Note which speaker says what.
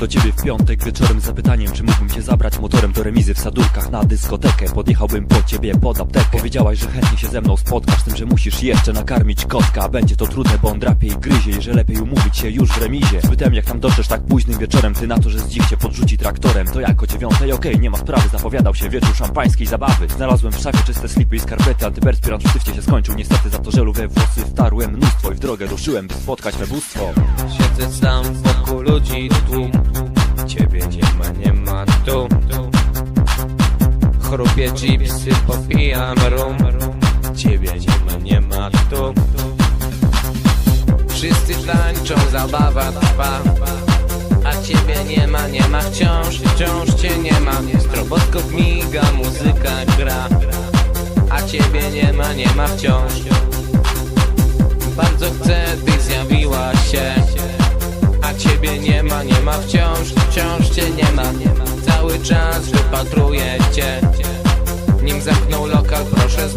Speaker 1: Do ciebie w piątek wieczorem z zapytaniem Czy mógłbym cię zabrać motorem do remizy w Sadurkach na dyskotekę. Podjechałbym po ciebie pod aptekę. Powiedziałaś, że chętnie się ze mną spotkasz Z tym, że musisz jeszcze nakarmić kotka. Będzie to trudne, bo on drapie i gryzie I że lepiej umówić się już w remizie. Spytałem jak tam dotrzesz tak późnym wieczorem. Ty na to, że zdzik cię podrzuci traktorem. To jak o dziewiątej, okej, nie ma sprawy Zapowiadał się wieczór szampańskiej zabawy. Znalazłem w szafie czyste slipy i skarpety Antyperspirant w się skończył. Niestety za to żelu we włosy wtarłem mnóstwo I w drogę ruszyłem, by spotkać me bóstwo.
Speaker 2: Siedzę sam ludzi tłum Ciebie nie ma, nie ma tu. Chrupię chipsy, popijam rum. Ciebie nie ma, nie ma tu. Wszyscy tańczą, zabawa trwa. A ciebie nie ma, nie ma wciąż, wciąż cię nie ma. Stroboskop miga, muzyka gra. A ciebie nie ma, nie ma wciąż. Bardzo chcę, nie ma, nie ma wciąż, wciąż cię nie ma. Cały czas wypatruję cię. Nim zamknął lokal, proszę